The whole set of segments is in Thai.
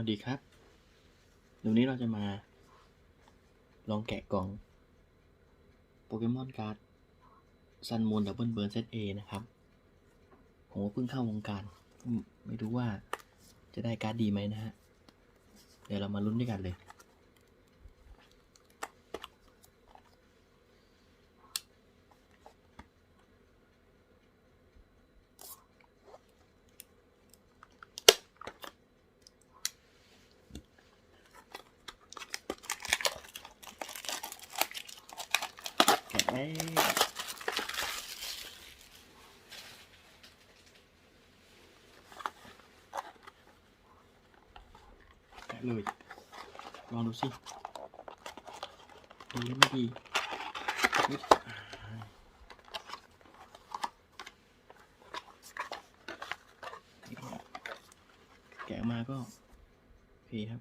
สวัสดีครับเดี๋ยวนี้เราจะมา ลองแกะกล่องโปเกมอนการ์ดซันมูนดับเบิลเบิร์นเซตเอนะครับผมก็เพิ่งเข้าวงการ ไม่รู้ว่าจะได้การ์ดดีไหมนะฮะ เดี๋ยวเรามาลุ้นด้วยกันเลย แกะแล้วแกะ เลย ลองดูสิดีไม่ดีแกะมาก็โอเคครับ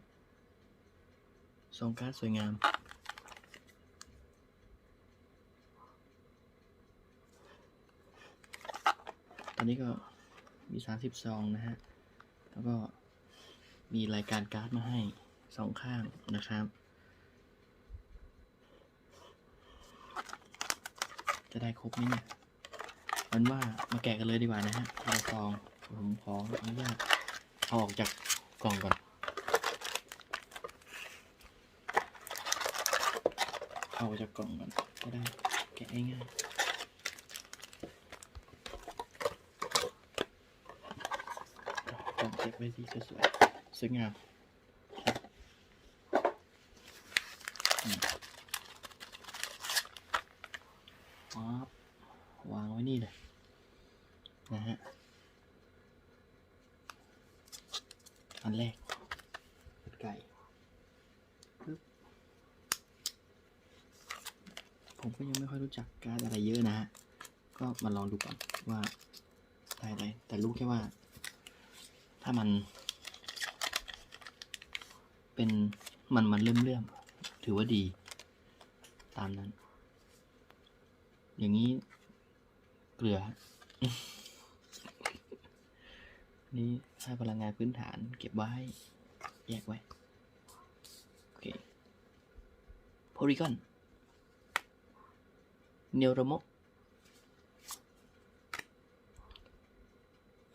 ทรงการ์ดสวยงามตอนนี้ก็มี30ซองนะฮะ แล้วก็ มีรายการการ์ดมาให้สองข้างนะครับ จะได้ครบไหมเนี่ยมันว่ามาแกะกันเลยดีกว่านะฮะทีละซองผมขออนุญาตเอาออกจากกล่องก่อนเอาออกจากกล่องก่อนก็ได้แกะง่ายกล่องเก็บไว้ดีสวยๆ สวยงามอืมปั๊บวางไว้นี่เลยนะฮะ อันแรกเป็ดไก่ปึ๊บผมก็ยังไม่ค่อยรู้จักการดอะไรเยอะนะฮะ ก็มาลองดูก่อนว่าได้อะไร แต่รู้แค่ว่า ถ้ามัน เป็น มันเลื่อมเลื่มๆ ถือว่าดี ตามนั้น อย่างนี้ เกลือ นี่ค่าพลังงานพื้นฐานเก็บไว้ แยกไว้ โอเคโพลีกอนเนโรโม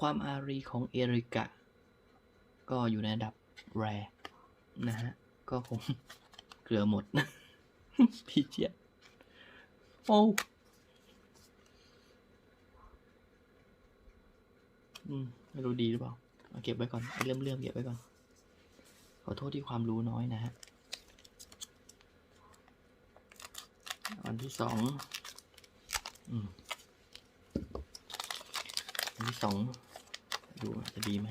ความอารีของเอริกะ ก็อยู่ในระดับแรนะฮะ ก็คงเกลือหมด พี่เจี๊ยบโอ้อืมไม่รู้ดีหรือเปล่าเอาเก็บไว้ก่อนไอ้เริ่มเรื่อมๆเก็บไว้ก่อน ขอโทษที่ความรู้น้อยนะฮะอันที่สองอืมอันที่สองดูว่าจะดีไหม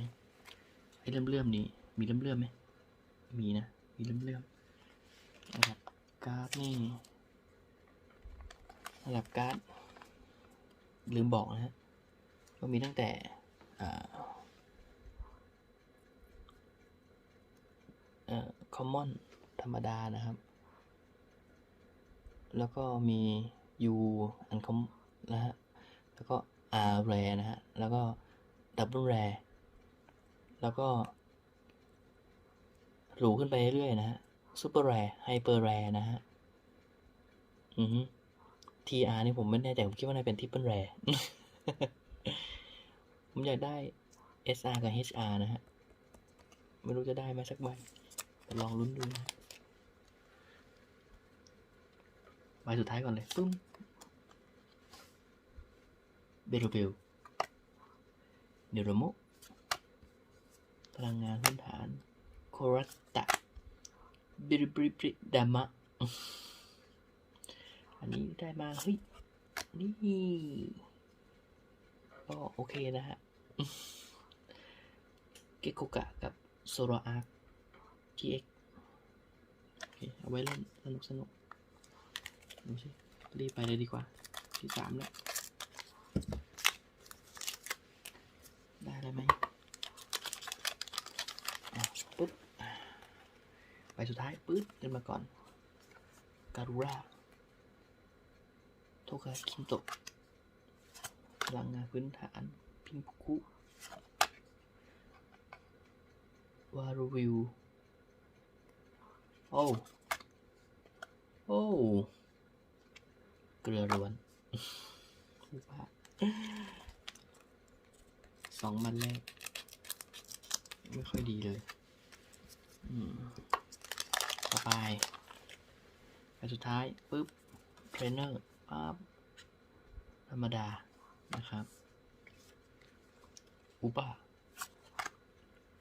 ไอ้เลื่อมๆนี้มีเลื่อมๆไหมมีนะ มีเลื่อมๆระดับการ์ดนี่ระดับการ์ดลืมบอกนะฮะก็มีตั้งแต่อ่าเอ่อ common ธรรมดานะครับ แล้วก็มี U uncom นะฮะ แล้วก็ R rare นะฮะ แล้วก็ double rare แล้วก็ หรูขึ้นไปเรื่อยๆนะฮะ super rare hyper rare นะฮะ อือฮึ TR นี่ผมไม่แน่ใจผมคิดว่าน่าเป็น triple rare ผมอยากได้ SR กับ HR นะฮะ ไม่รู้จะได้ไหมสักใบลองลุ้นดูนะใบสุดท้ายก่อนเลยปึ้มเบโรเบลเนโรโมพลังงานพื้นฐาน โครัตตะบิริบริบริดามะ อันนี้ได้มา เฮ้ย นี่ก็โอเคนะฮะ เกโกกะกับโซโรอาร์ GX โอเคเอาไว้เล่นสนุกสนุกดูสิรีบไปเลยดีกว่า ที่สามแล้ว ได้อะไรไหมอะปุ๊บอ่า ใบสุดท้ายปื๊ดขึ้นมาก่อน การูราโทคาคินโตะพลังงานพื้นฐาน พิงคุ วารูวิว โอ้ โอ้ เกลือล้วน อุปะสองมันแรก ไม่ค่อยดีเลย อืม ต่อไปไปสุดท้ายปุ๊บ เทรนเนอร์ปั๊บธรรมดา นะครับ อุปะ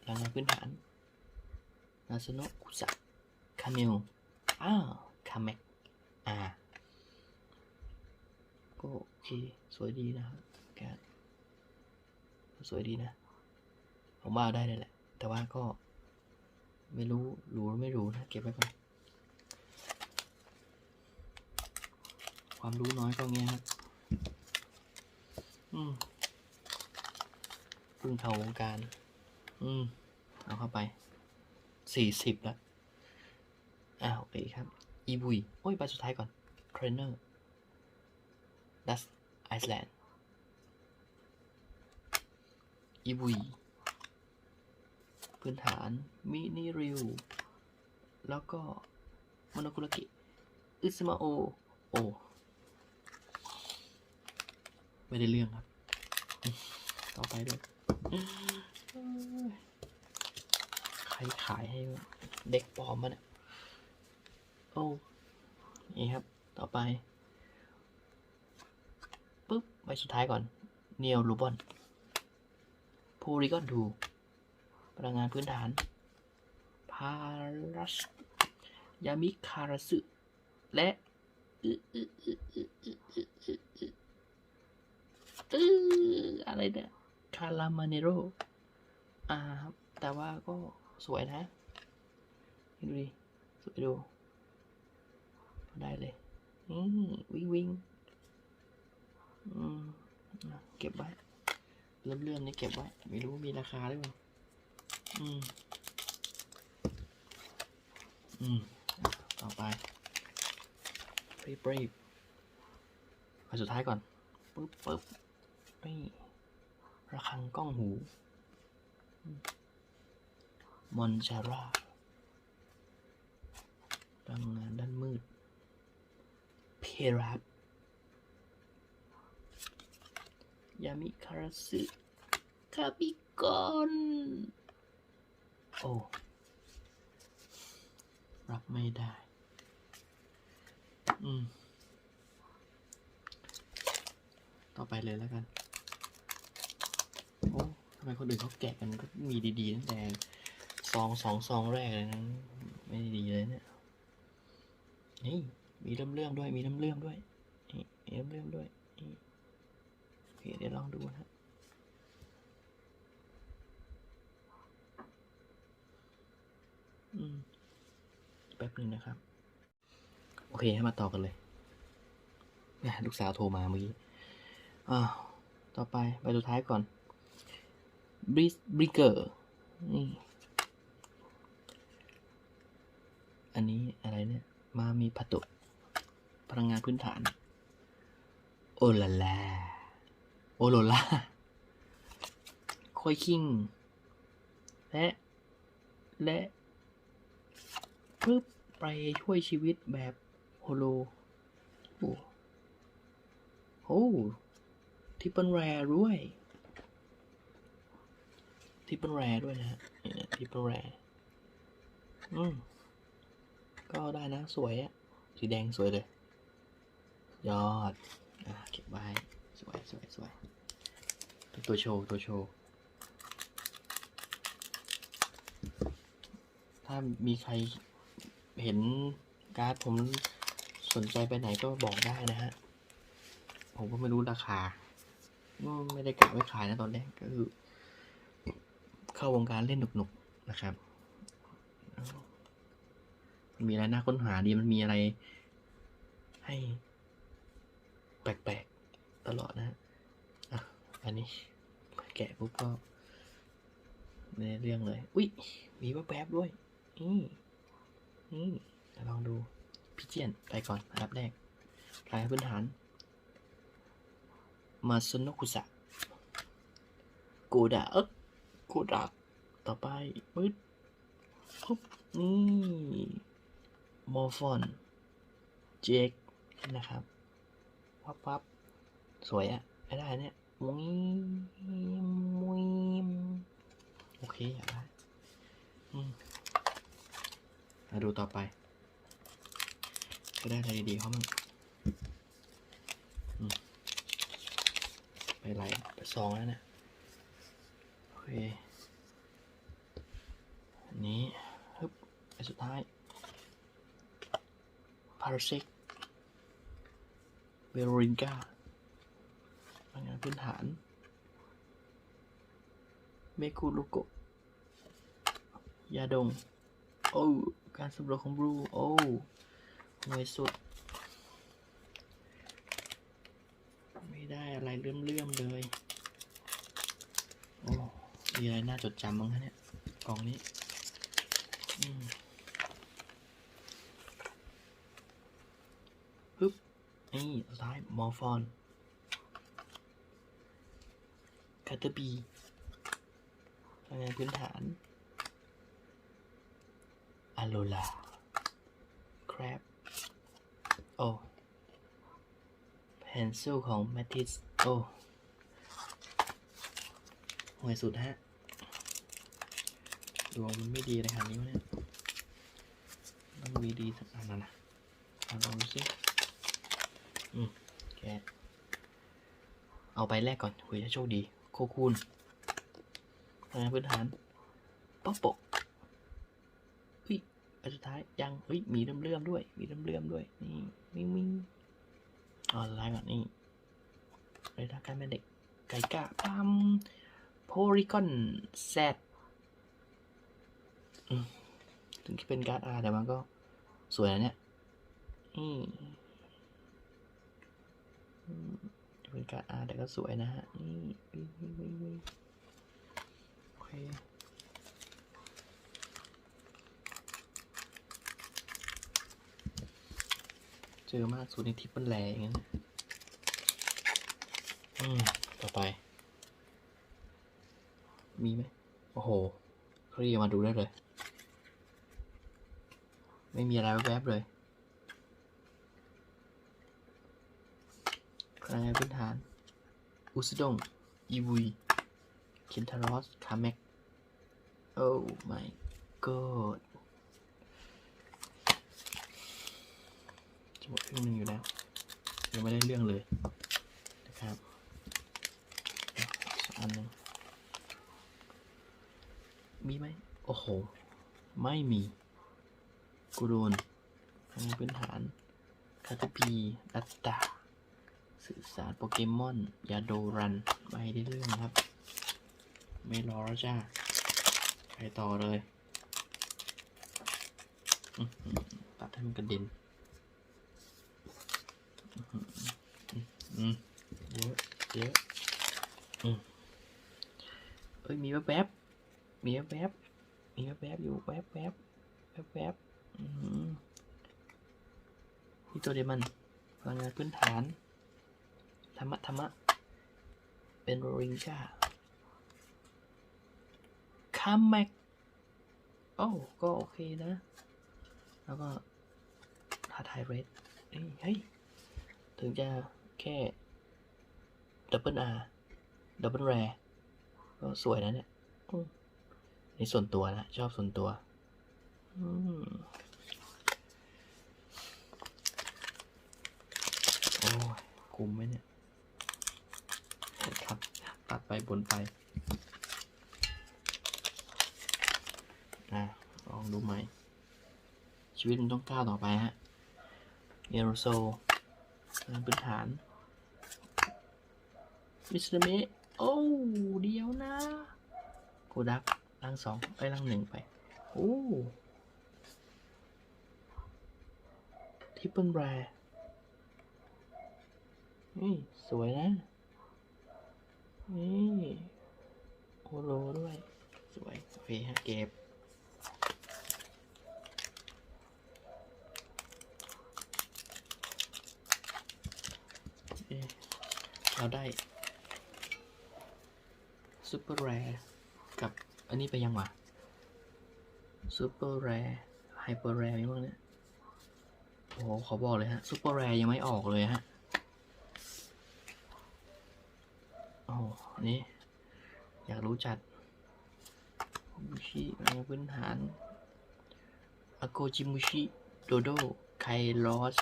แรงงานพื้นฐาน นา ซโนะคุสะคาเมลอ้าวคาเมกอ่าก็โอเค สวยดีนะครับแกสวยดีนะ ผมว่าเอาได้เลยแหละ แต่ว่าก็ ไม่รู้รู้หรือไม่รู้นะ เก็บไว้ก่อน ความรู้น้อยก็เงี้ยครับอืมเพิ่งเข้าวงการ อืม เอาเข้าไป สี่สิบแล้วอ่าโอเคครับ อีบุย โอ้ยไปสุดท้ายก่อนเทรนเนอร์ดัสไอซ์แลนด์อีบุย พื้นฐาน มินิริว แล้วก็มโนกุระกิอุสมาโอ โอ ไม่ได้เรื่องครับ ต่อไปด้วย รขายให้เด็กปลอมมันโอ้นี่ครับ ต่อไปปุ๊บใบสุดท้ายก่อนเนียวรูบอนพูลิกอนดูพลังงานพื้นฐาน พารัส ยามิคาราสึและอะไรเนี่ย คารามาเนโรอ่าแต่ว่าก็ สวยนะดูดิสวยดูได้เลยนี่วิ่งวิ่งเก็บไว้เริ่มเลื่อนนี่เก็บไว้ ไม่รู้มีราคาหรือเปล่าอืม อืมอะต่อไปรีบรีบไปสุดท้ายก่อนปึ๊บปึ๊บนี่ระฆังกล้องหู อืม มอนจาร่าพลังงานด้านมืด เพรับยามิคาราสึคาบิกอนโอ้รับไม่ได้ อืม ต่อไปเลยแล้วกัน โอ้ทำไมคนอื่นเขาแกะกันก็มีดีๆตั้งแต่ ซองสองซองแรกเลยนะไม่ดีเลยเนี่ยนี่มีเรื่องเรื่องด้วย มีเรื่องเรื่องด้วยนี่มีเรื่องเรื่องด้วยนี่โอเคเดี๋ยวลองดูนะ อืม แป๊บหนึงนะครับ โอเคให้มาต่อกันเลยแหม่ลูกสาวโทรมาเมื่อกี้ อ่าวต่อไปใบสุดท้ายก่อนบริบริเกอร์นี่ อันนี้อะไรเนี่ยมามีพัตุพลังงานพื้นฐาน โอลาลาโอโลลาคอยคิง และ และปึ๊บไปช่วยชีวิตแบบโฮโล โอ้โหทิปเปิลแรร์ด้วยทิปเปิลแรร์ด้วยนะฮะนี่ทิปเปิลแรร์อืม ก็ได้นะสวยอะสีแดงสวยเลย ยอด อะเก็บไว้ สวยสวยสวยเป็นตัวโชว์ตัวโชว์ ถ้ามีใครเห็นการ์ดผมสนใจไปไหนก็บอกได้นะฮะ ผมก็ไม่รู้ราคาก็ไม่ได้กะไว้ขายนะตอนแรกก็คือ เข้าวงการเล่นหนุกๆนะครับ มีอะไรน่าค้นหาดีมันมีอะไร ให้ แปลกๆตลอดนะฮะอะอันนี้แกะปุ๊บก็ในเรื่องเลย อุ้ยมีว่าแวบด้วยนี่นี่ลองดูพิเจียนไปก่อนอันดับแรกรายพื้นฐาน มาซุนโนคุสะโกดะเอ๊กโกดะต่อไปปึ๊ดปุ๊บนี่ โมฟอนเจกนะครับปั๊บปั๊บสวยอะไม่ได้เนี่ยมุ้ยมุยโอเคอยากได้มาดูต่อไป จะได้อะไรดีๆเขามั่งไปไหลไปสองแล้วเนะโอเค อันนี้ฮึบไปสุดท้าย พาราเซิกเวโรินกาพลังงานพื้นฐาน เมคุรุโกยาดง โอ้ การสำรวจของบลูโอ้ หน่วยสุด ไม่ได้อะไรเลื่อมๆเลย โอ้ มีอะไรน่าจดจำบ้างคะเนี่ย กล่องนี้ อืมปึ๊บ นี่สุดท้ายมอร์ฟอนคาเตอร์บีพลังงานพื้นฐานอะโลลาครับโอ้เพนซิลของแมทิสโอ้ห่วยสุดฮะดวงมันไม่ดีเลยครับนี้วะเนี่ย ต้องมีดีสักอันนะนะเอาลองดูสิ อืมแกะเอาไปแรกก่อนคุยจะโชคดี โคคูนพื้นฐานป๊อปปะเฮ้ยอันสุดท้ายยังเฮ้ยมีเลื่อมๆด้วย มีเลื่อมๆด้วย นี่มิงมิงเอาสุดท้ายก่อนนี่เรดาร์การแม่เด็ก ไก่กะปั๊มโพริกอนแซดถึงจะเป็นการ์ดอาร์แต่มันก็สวยนะเนี่ย อืม อืมเป็นการอาร์แต่ก็สวยนะฮะ นี่วิ่งวิ่งวิ่งวิ่งโอเคเจอมากสุดในทิปเปิลแลอย่างนั้นอืม ต่อไป มีไหมโอ้โหเขาเรียมาดูได้เลย ไม่มีอะไรแวบๆเลย ลังงานพื้นฐาน อุสดงอีวุยเคนทารอส คาเมกโอ้ my god จะหมดครึ่งหนึ่งอยู่แล้ว ยังไม่ได้เรื่องเลย นะครับสักอันหนึ่งมีไหม โอ้โห ไม่มี กูโดนพลังานพื้นฐานคาตาพีดัตตา สื่อสารโปเกมอนยาโดรันมาให้ได้เรื่องนะครับ ไม่รอแล้วจ้า ไปต่อเลยตัดให้มันกระเด็นอื้อหืออืมเยอะเยอะอืมเอ้ย มีแวบๆมีแวบๆมีแวบๆอยู่แวบๆแวบๆแวบๆอืมนี่ตัวเดมันพลังงานพื้นฐาน รรมะธรรมะ เป็นโรริงจ้าคัมแม็กโอ้ก็โอเคนะ แล้วก็ทาไทายเรดเฮ้ยเฮ้ย ถึงจะแค่ดับเบิลอาร์ดับเบิลแรก็สวยนะเนี่ยนี่ส่วนตัวนะ ชอบส่วนตัวอืมโอ้ยคุ้มไหมเนี่ย ตัดไปบนไปอะลองดูไหมชีวิตมันต้องก้าวต่อไปฮะเอโรโซพื้นฐานมิสเตอร์เมโอ้ เดียวนะโกดักล่างสองไปล่างหนึ่งไป โอ้ทิปเปิลแรนี่ สวยนะ นี่โอโลด้วย สวยโอเคฮะเก็บเราได้ซูเปอร์แรกับอันนี้ไปยังวะซูเปอร์แรร์ไฮเปอร์แรร์มีบ้างเนี่ยโอ้โหขอบอกเลยฮะซูเปอร์แรร์ยังไม่ออกเลยฮะ โอ้โหอั นี้ อยากรู้จัดมูชิในพื้นฐานอาโกจิมุชิโดโดไคลอส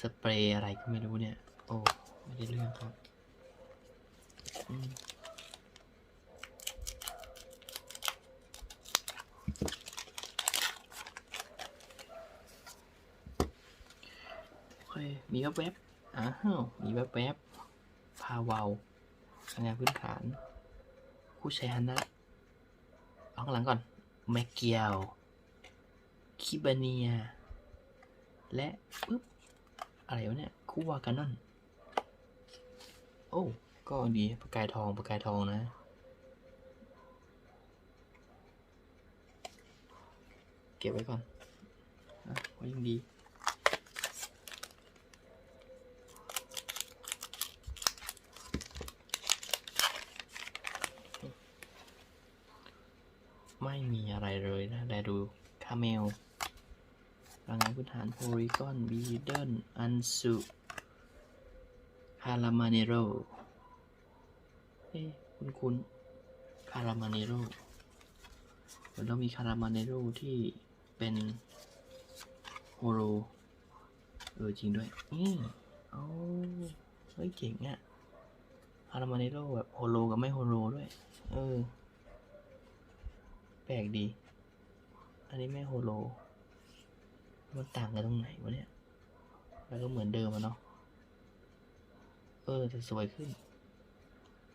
สเปรย์อะไรก็ไม่รู้เนี่ย โอ้ไม่ได้เรื่องครับมโอเคมีแวบๆอ้าวมีแวบๆพาวาว งานพื้นฐานคู่ชัยฮันนะเอาข้างหลังก่อนแมกเกียวคิบาเนีย และปึ๊บ อะไรวะเนี่ยคู่วากันนอนโอ้ ก็ดีประกายทองประกายทองนะ เก็บไว้ก่อนนะไว้ยังดี ไม่มีอะไรเลยนะ แต่ดูคาเมลพลังงานพื้นฐาน โพลีกอนบีเดิลอันสุคารามาเนโรเอ๊ะคุณคุณคารามาเนโรเหมือนเรามีคารามาเนโรที่เป็นโฮโลเออจริงด้วยนี่เอาเฮ้ยเจ๋งอะคารามาเนโรแบบโฮโลกับไม่โฮโลด้วย เออ แปลกดี อันนี้ไม่โฮโล มันต่างกันตรงไหนวะเนี่ย แล้วก็เหมือนเดิมอะเนาะ เออแต่สวยขึ้น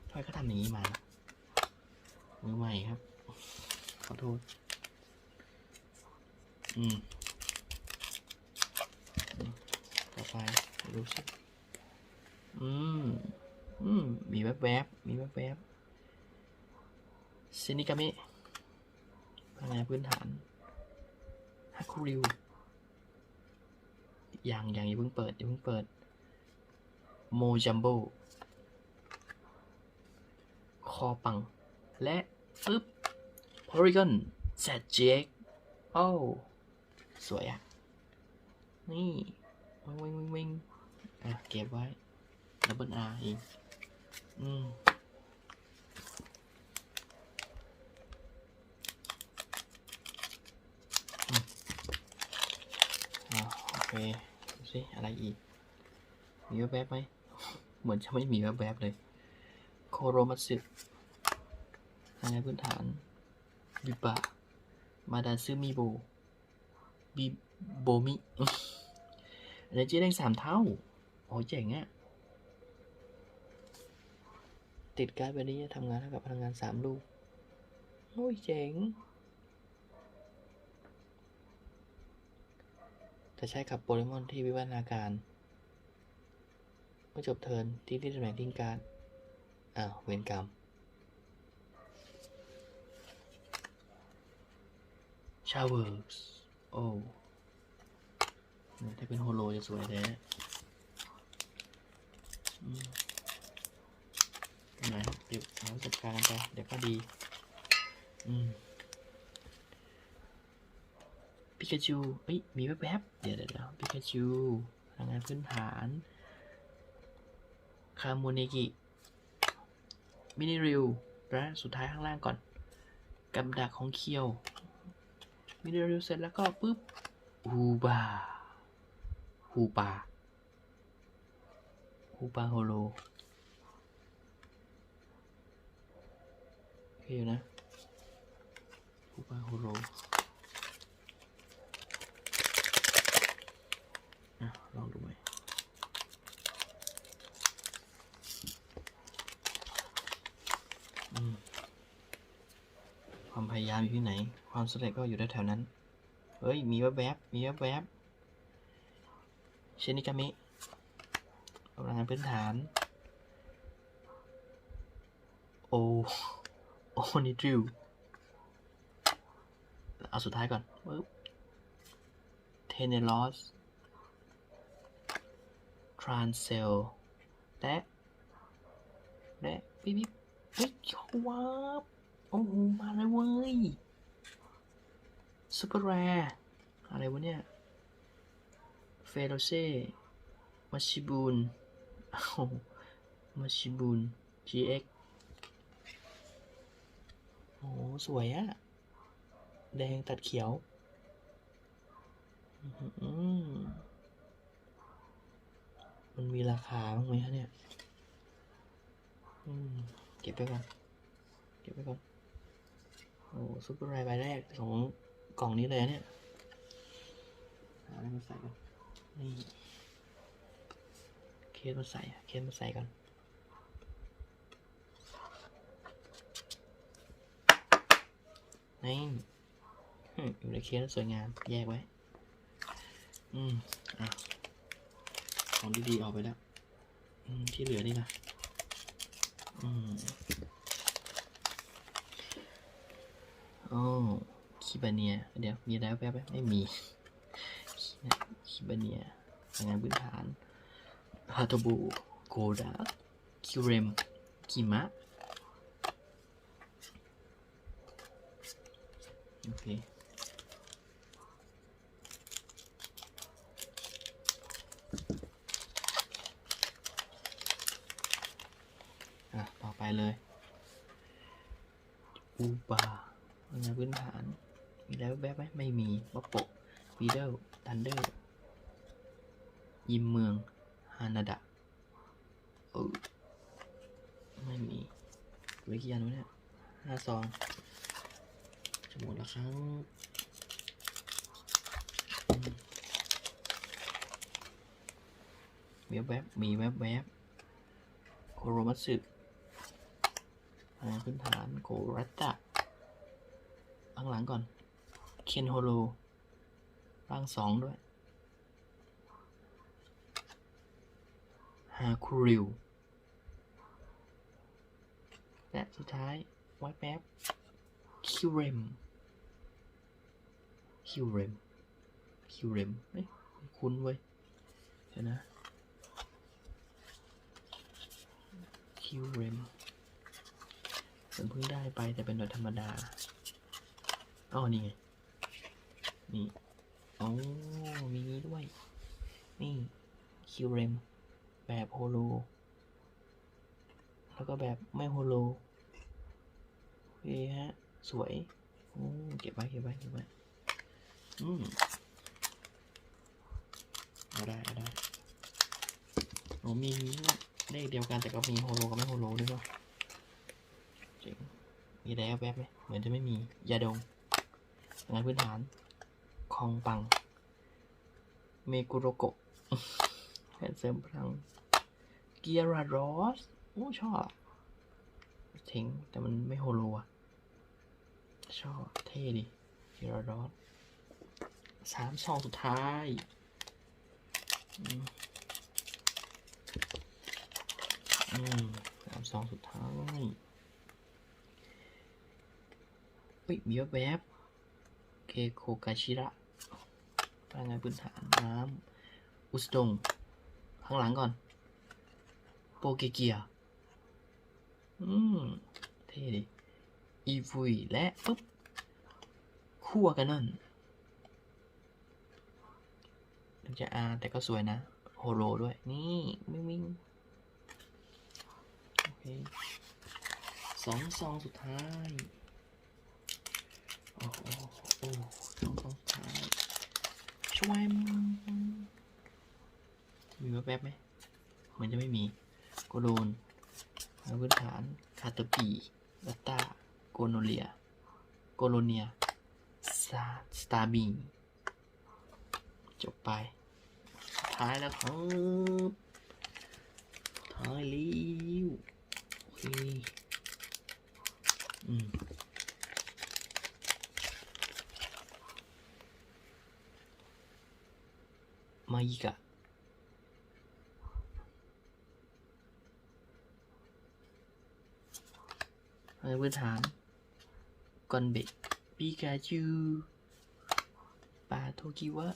ทำไมเขาทำอย่างนี้มานะมือใหม่ครับ ขอโทษ อืมต่อไปดูสิอืม อืม มีแวบๆมีแวบๆซินิกามิพลังงานพื้นฐานฮักคูริว ยังยังอย่าเพิ่งเปิดอย่าเพิ่งเปิดโมจัมโบคอปัง และปึ๊บพอริกอนแซดเจกโอ้สวยอะ นี่วิ่งวิ่งวิ่งวิ่งอะ เก็บไว้ดับเบิลอาร์เองอืมอ่าโอเค สิอะไรอีก มีแวบๆไหม เหมือนจะไม่มีแวบๆเลย โคโรมัตสึอะไรพื้นฐานบิบะมาดาซึมิโบบิโบมิเนจีแดงสามเท่า โอ้เจ๋งอะติดการ์ดแบบนี้ทำงานเท่ากับพลังงานสามลูก โอ้ยเจ๋ง จะใช้กับโปเกมอนที่วิวัฒนาการ เมื่อจบเทิร์นที่ที่ตำแหน่งทิ้งการ์ด อ้าว เวรกรรม ชาเวอร์ส โอ้ถ้าเป็นโฮโลจะสวยแท้ไหนครับเดี๋ยวเราจัดการกันไปเดี๋ยวก็ดี อืม ปิกาจูเอ้ย มีแวบๆ เดี๋ยวเดี๋ยวปิกาจูพลังงานพื้นฐาน คาโมเนกิ มินิริวและสุดท้ายข้างล่างก่อนกำดักของเคียว มินิริวเสร็จแล้วก็ปุ๊บ ฮูบา ฮูปา ฮูปาโฮโลโอเคอยู่นะฮูปาโฮโล อะ ลองดูไหมความพยายามอยู่ที่ไหน ความสำเร็จก็อยู่แถวๆนั้น เฮ้ย มีแวบๆมีแวบๆเชนิกามิกำลังงานพื้นฐาน โอ โอนิดริวเอาสุดท้ายก่อนเทเนลอส ทรานเซลและและปิ๊บปิ๊บเฮ้ยว้าบโอ้โหมาแล้วเว้ยซูเปอร์แรอะไรวะเนี่ยเฟโรเซ่มาชิบูนอ้ามาชิบูน GX โอ้สวยอะแดงตัดเขียว อื้อหือ มันมีราคาบ้างไหมฮะเนี่ยอืมเก็บไปก่อน เก็บไปก่อน โอ้ซุปเปอร์ไรใบแรกของกล่องนี้เลยนะเนี่ยหาอะไรมาใส่กันนี่เคสมาใส่อะเคสมาใส่กันนี่อืมอยู่ในเคสแล้วสวยงาม แยกไว้ อืมอะ ของดีๆออกไปแล้วที่เหลือนี่นะอืมโอ้คิบาเนีย เดี๋ยว มีอะไรแป๊บไม่มีคิบาเนียพลังงานพื้นฐานฮาโตบูโกดาคิวเรมกิมะ โอเค อะ ต่อไป เลยอูบาพลังงานพื้นฐาน มีแล้วแบบไหมไม่มีบัปโปวีเดลทันเดอร์ ยิมเมือง ฮานาดะเออไม่มีเหลือกี่อันวะเนี่ยห้าซองจะหมดแล้วครั้งมีแวบมีแวบแวบโคโรมัตสึ พื้นฐานโกรัตตะข้างหลังก่อน เคนโฮโลร่างสองด้วยฮาคุริว และสุดท้ายไวท์แป๊บคิวเรมคิวเรมคิวเรมเอ้ยคุ้นเว้ยเดี๋ยวนะคิวเรม ผมเพิ่งได้ไปแต่เป็นแบบธรรมดาอ๋อนี่ไง นี่โอ้มีนี้ด้วย นี่ คิวเรม แบบโฮโล แล้วก็แบบไม่โฮโลโอเคฮะ สวยโอ้เก็บไว้ เก็บไว้ เก็บไว้ อืมเอาได้เอาได้โอ้มีเลขเดียวกันแต่ก็มีโฮโลกับไม่โฮโลด้วยป่ะเจ๋ง มีอะไรแวบๆไหมเหมือนจะไม่มี ยาดงงานพื้นฐาน คองปัง เมกุโรโกะแผ่นเสริมพลัง เกียร์รอสโอ้ชอบเจ๋งแต่มันไม่โฮโลอะชอบ เท่ดิเกียร์รอสสามซองสุดท้ายอือืมสามซองสุดท้ายเฮ้ยมีแวบเคโคกาชิระพลังงานพื้นฐานน้ำอุสดง ข้างหลังก่อน โปเกเกีย อืม เท่ดิ อีฟุยและปุ๊บคู่วกันนั่นถึงจะอาแต่ก็สวยนะ โฮโลด้วย นี่วิ่งวิ่งโอเคสองซองสุดท้าย โอ้โหโอ้องซองท้ายชวมมีแวบๆไหมเหมือนจะไม่มีโกโลนแล้วพื้นฐานคาตาปีลัตตาโกโนเลีย โกโลเนียซาสตาบีจบไปท้ายแล้วครับ ท้ายแล้วโอเคอืม มาอีกอะในพื้นฐานกอนเบกปิกาจูปาโทกิวะ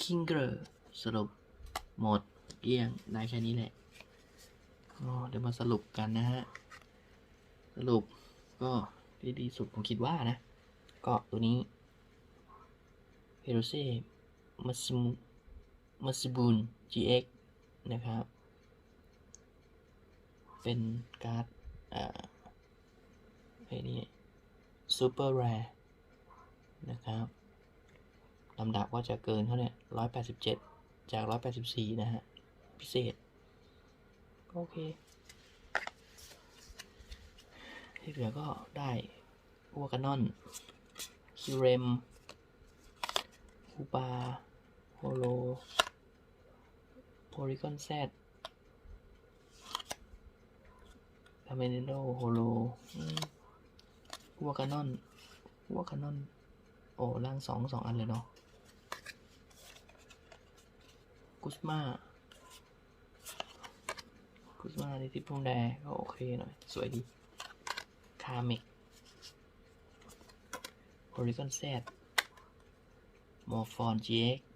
คิงเกอร์สรุป หมดเกลี้ยง ได้แค่นี้แหละเดี๋ยวมาสรุปกันนะฮะ สรุปก็ที่ดีสุดผมคิดว่านะ ก็ตัวนี้ เฮโรเซ่มัสมู มัสบูน GX นะครับ เป็นการ์ดอ่าไอ้นี่ซูเปอร์แรร์นะครับลำดับก็จะเกินเขาเนี่ยร้อยแปดสิบเจ็ดจากร้อยแปดสิบสี่นะฮะ พิเศษก็โอเค ที่เหลือก็ได้วัวกันอน คิเรมคูปา โฮโลโพลิกอนแซดพาเมเนโดโฮโลวัวกันนอนวัวกันนอน โอ้ล่างสองสองอันเลยเนาะกุสมากุสมาในทิศพงแดงก็โอเคหน่อย สวยดี คาเมกโพลิกอนแซดมอร์ฟอน GX เ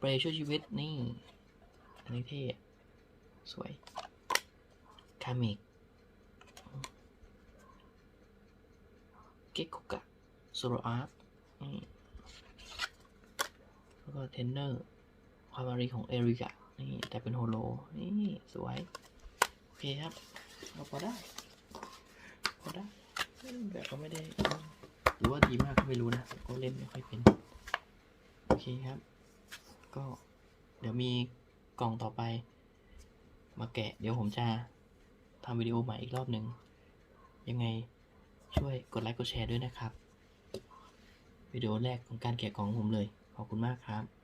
ปรย์ช่วยชีวิตนี่ อันนี้เท่ สวย คาเมกเก็กคุกะโซโรอาร์ตนี่แล้วก็เทนเนอร์ความารีของเอริกะนี่แต่เป็นโฮโล นี่ สวย โอเคครับ เราพอได้ พอได้แต่ก็ไม่ได้ หรือว่าดีมากก็ไม่รู้นะ ก็เล่นไม่ค่อยเป็น โอเคครับ ก็เดี๋ยวมีกล่องต่อไป มาแกะ เดี๋ยวผมจะทำวิดีโอใหม่อีกรอบหนึ่ง ยังไงช่วยกดไลค์กดแชร์ด้วยนะครับ วิดีโอแรกของการแกะกล่องผมเลย ขอบคุณมากครับ